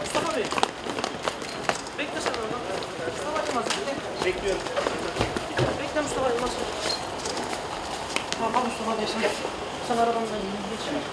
Mustafa Bey. Bekle sen orada. Mustafa Yılmaz. Bekliyorum. Bekle Mustafa Yılmaz. Tamam Mustafa Bey sen. Sen arabandan geç.